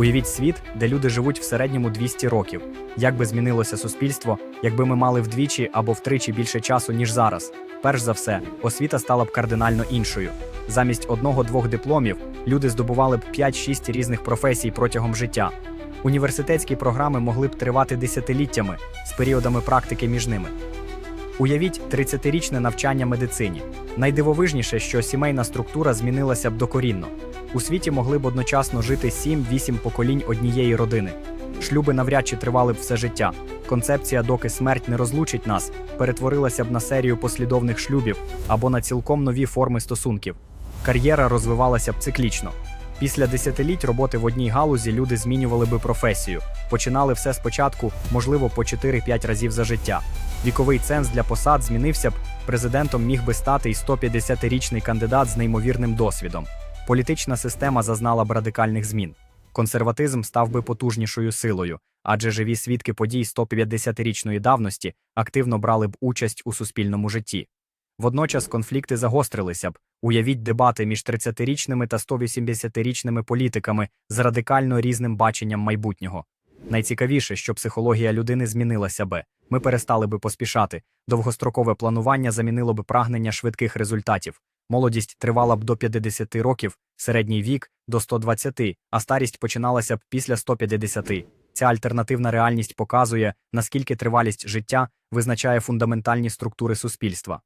Уявіть світ, де люди живуть в середньому 200 років. Як би змінилося суспільство, якби ми мали вдвічі або втричі більше часу, ніж зараз. Перш за все, освіта стала б кардинально іншою. Замість одного-двох дипломів люди здобували б 5-6 різних професій протягом життя. Університетські програми могли б тривати десятиліттями з періодами практики між ними. Уявіть 30-річне навчання медицині. Найдивовижніше, що сімейна структура змінилася б докорінно. У світі могли б одночасно жити 7-8 поколінь однієї родини. Шлюби навряд чи тривали б все життя. Концепція, доки смерть не розлучить нас, перетворилася б на серію послідовних шлюбів або на цілком нові форми стосунків. Кар'єра розвивалася б циклічно. Після десятиліть роботи в одній галузі люди змінювали би професію, починали все спочатку, можливо, по 4-5 разів за життя. Віковий ценз для посад змінився б, президентом міг би стати і 150-річний кандидат з неймовірним досвідом. Політична система зазнала б радикальних змін. Консерватизм став би потужнішою силою, адже живі свідки подій 150-річної давності активно брали б участь у суспільному житті. Водночас конфлікти загострилися б. Уявіть дебати між 30-річними та 180-річними політиками з радикально різним баченням майбутнього. Найцікавіше, що психологія людини змінилася би. Ми перестали би поспішати. Довгострокове планування замінило б прагнення швидких результатів. Молодість тривала б до 50 років, середній вік до 120, а старість починалася б після 150. Ця альтернативна реальність показує, наскільки тривалість життя визначає фундаментальні структури суспільства.